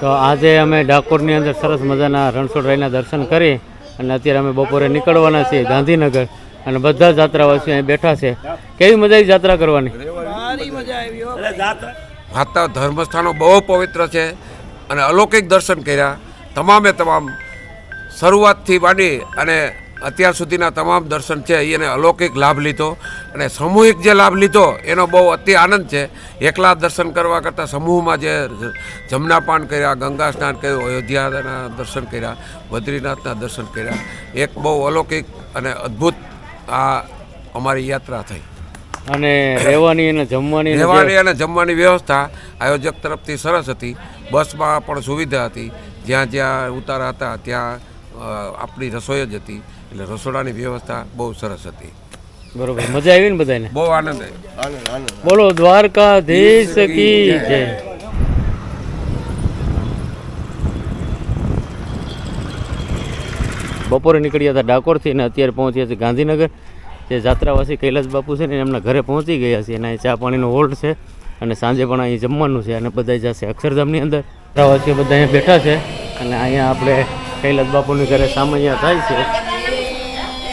તો આજે અમે ડાકોરની અંદર સરસ મજાના રણછોડરાયના દર્શન કરી અને અત્યારે અમે બપોરે નીકળવાના છીએ ગાંધીનગર અને બધા જાત્રાવાસીઓ અહીં બેઠા છે. કેવી મજા આવી જાત્રા કરવાની? માતા ધર્મસ્થાનો બહુ પવિત્ર છે અને અલૌકિક દર્શન કર્યા. તમામે તમામ શરૂઆતથી માંડી અને અત્યાર સુધીના તમામ દર્શન છે એને અલૌકિક લાભ લીધો. અને સામૂહિક જે લાભ લીધો એનો બહુ અતિ આનંદ છે. એકલા દર્શન કરવા કરતાં સમૂહમાં જે જમનાપાન કર્યા ગંગા સ્નાન કર્યું અયોધ્યાના દર્શન કર્યા બદ્રીનાથના દર્શન કર્યા એક બહુ અલૌકિક અને અદ્ભુત આ અમારી યાત્રા થઈ. અને રહેવાની અને જમવાની રહેવાની અને જમવાની વ્યવસ્થા આયોજક તરફથી સરસ હતી. બસમાં પણ સુવિધા હતી. જ્યાં જ્યાં ઉતારા હતા ત્યાં આપણી રસોઈ જ હતી. એટલે રસોડાની વ્યવસ્થા બહુ સરસ હતી. બરોબર. મજા આવી ને બધાને? બહુ આનંદ બોલો દ્વારકાધીશ કી જય. બપોરે નીકળ્યા હતા ડાકોરથી અને અત્યારે પહોંચ્યા છે ગાંધીનગર. જે જાત્રાવાસી કૈલાસ બાપુ છે ને એમના ઘરે પહોંચી ગયા છે અને ચા પાણીનો હોલ્ડ છે અને સાંજે પણ અહીં જમવાનું છે અને બધા જશે અક્ષરધામની અંદર. જાત્રાવાસીઓ બધા અહીંયા બેઠા છે અને અહીંયા આપણે કૈલાસ બાપુની ઘરે સામૈયા થાય છે.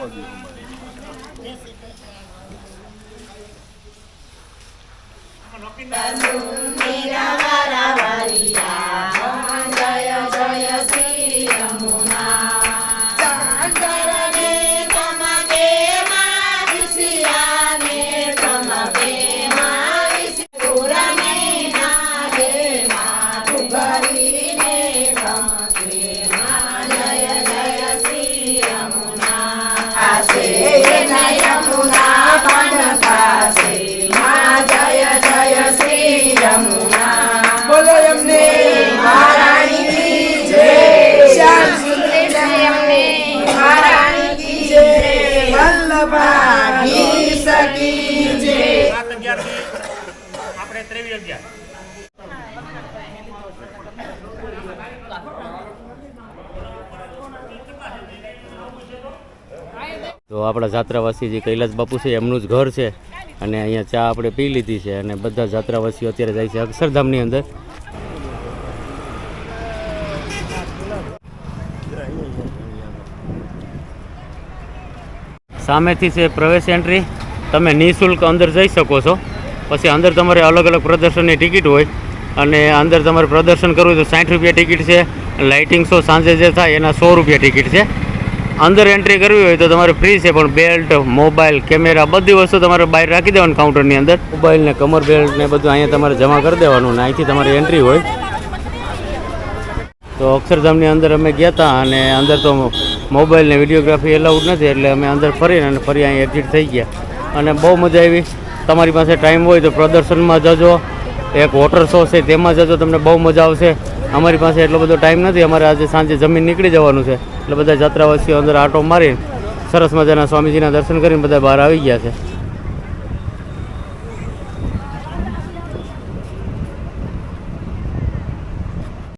was the woman? I'm looking at બોલો એમને મહારાણી કી જય શ્યામ સુંદર એમને મહારાણી કી જય. વલ્લભાધીશ કી જય તો આપણા જાત્રાવાસી જે કૈલાસ બાપુ છે, એમનું જ ઘર છે. અને અહીંયા ચા આપણે પી લીધી છે અને બધા જાત્રાવાસીઓ અત્યારે જાય છે અક્ષરધામની અંદર. સામેથી છે પ્રવેશ એન્ટ્રી. તમે નિઃશુલ્ક અંદર જઈ શકો છો. પછી અંદર તમારે અલગ અલગ પ્રદર્શનની ટિકિટ હોય. અને અંદર તમારે પ્રદર્શન કરવું હોય તો સાઠ રૂપિયા ટિકિટ છે. લાઇટિંગ શો સાંજે જે થાય એના સો રૂપિયા ટિકિટ છે. અંદર એન્ટ્રી કરવી હોય તો તમારે ફ્રી છે, પણ બેલ્ટ મોબાઈલ કેમેરા બધી વસ્તુ તમારે બહાર રાખી દેવાની કાઉન્ટરની અંદર. મોબાઈલ ને કમર બેલ્ટ ને બધું અહીંયા તમારે જમા કરી દેવાનું ને અહીંથી તમારી એન્ટ્રી હોય. તો અક્ષરધામની અંદર અમે ગયા હતા અને અંદર તો મોબાઈલ ને વિડીયોગ્રાફી એલાઉડ નથી, એટલે અમે અંદર ફરીને અને ફરી અહીં એક્ઝિટ થઈ ગયા. અને બહુ મજા આવી. તમારી પાસે ટાઈમ હોય તો પ્રદર્શનમાં જજો. એક વોટર શો છે, તેમાં જજો, તમને બહુ મજા આવશે. અમારી પાસે એટલો બધો ટાઈમ નથી. અમારે આજે સાંજે જમીન નીકળી જવાનું છે. એટલે બધા જાત્રાવાસીઓ અંદર આટો મારી સરસ મજાના સ્વામીજીના દર્શન કરીને બધા બહાર આવી ગયા છે.